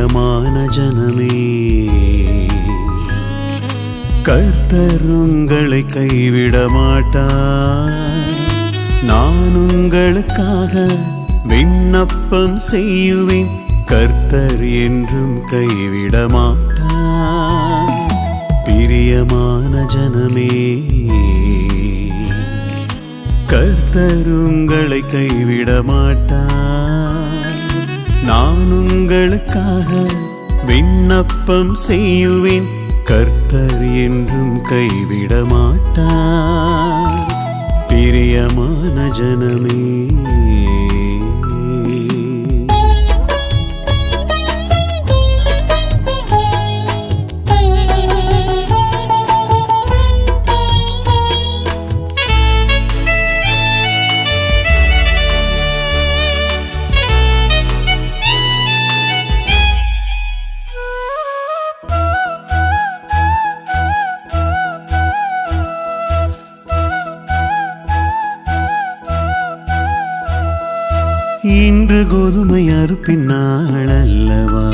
பிரியமான ஜனமே. கர்த்தர் உங்களை கைவிட மாட்டார். நான் உங்களுக்காக விண்ணப்பம் செய்யுவேன் கர்த்தர் என்றும் கைவிட மாட்டார். பிரியமான ஜனமே. கர்த்தர் உங்களை கைவிட மாட்டார். உங்களுக்காக விண்ணப்பம் செய்யுவேன் கர்த்தர் என்றும் கைவிட மாட்டார் பிரியமான ஜனமே. இன்று கோதுமை அறுப்பின் நாள் அல்லவா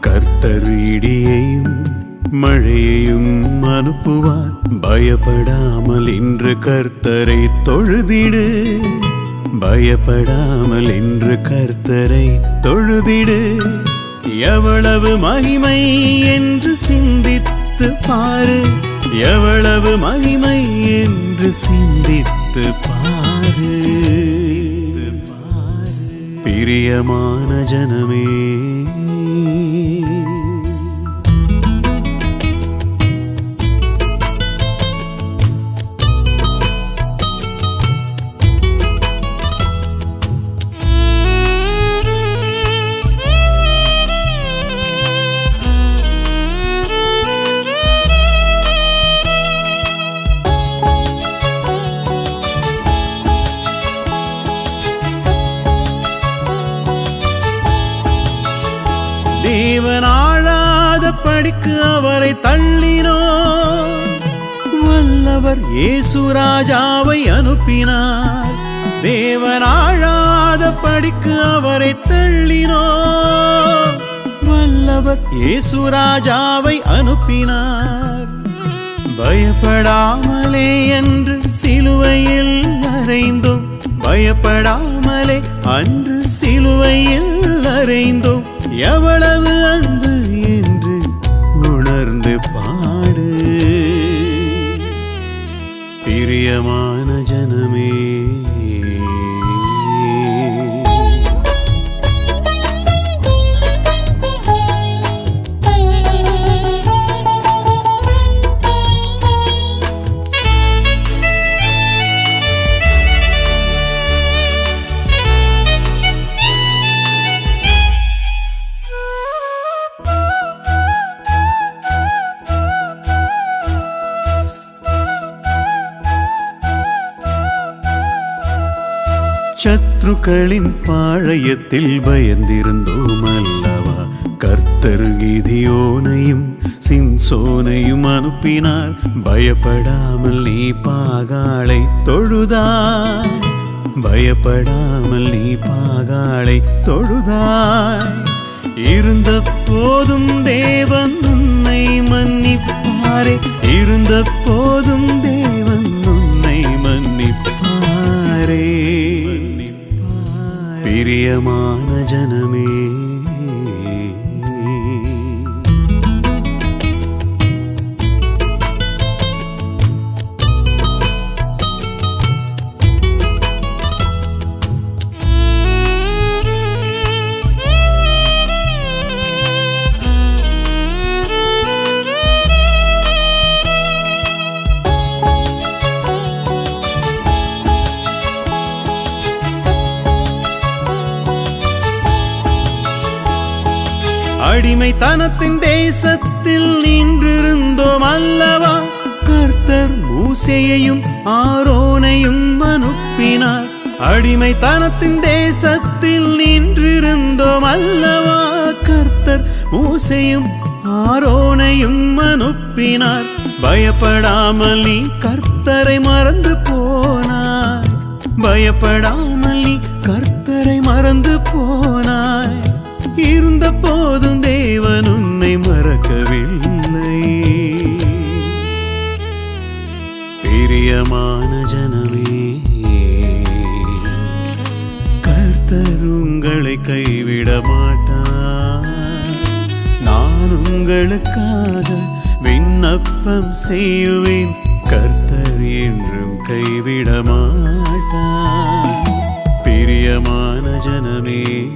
கர்த்தர் இடியையும் மழையையும் அனுப்புவார். பயப்படாமல் இன்று கர்த்தரை தொழுதிடு. பயப்படாமல் இன்று கர்த்தரை தொழுதிடு. எவ்வளவு மகிமை என்று சிந்தித்து பாரு. எவ்வளவு மகிமை என்று சிந்தித்து பாரு. பிரியமான ஜனமே. அடிக்கு அவரை தள்ளினோ வல்லவர் இயேசு ராஜாவை அனுப்பினார். தேவனாழாத படிக்கு அவரை தள்ளினோ வல்லவர் இயேசு ராஜாவை அனுப்பினார். பயப்படாமலே என்று சிலுவையில் அறைந்தோம். பயப்படாமலே அன்று சிலுவையில் அறைந்தோம். எவ்வளவு பிரியமான சத்ருக்களின் பாழயத்தில் பயந்திருந்தோம் அல்லவா கர்த்தர் கீதியோனையும் சின்சோனையும் அனுப்பினார். பயப்படாமல் நீ பாகாளை தொழுதாய். பயப்படாமல் நீ பாகாளை தொழுதாய். இருந்த போதும் தே பிரியமான அடிமைத்தனத்தின் தேசத்தில் நின்றிருந்தோம் அல்லவா? கர்த்தர் மூசையையும் ஆரோனையும் அனுப்பினார். அடிமைத்தனத்தின் தேசத்தில் நின்றிருந்தோம் அல்லவா? கர்த்தர் மூசையும் ஆரோனையும் அனுப்பினார். பயப்படாமல் நீ கர்த்தரை மறந்து போனாய். பயப்படாமல் நீ கர்த்தரை மறந்து போனாய். இருந்த போதும் தேவன் உன்னை மறக்கவில்லை. பிரியமான ஜனமே கர்த்தர் உங்களை கைவிட மாட்டார். நான் உங்களுக்காக விண்ணப்பம் செய்வேன். கர்த்தர் என்றும் கைவிட மாட்டார். பிரியமான ஜனமே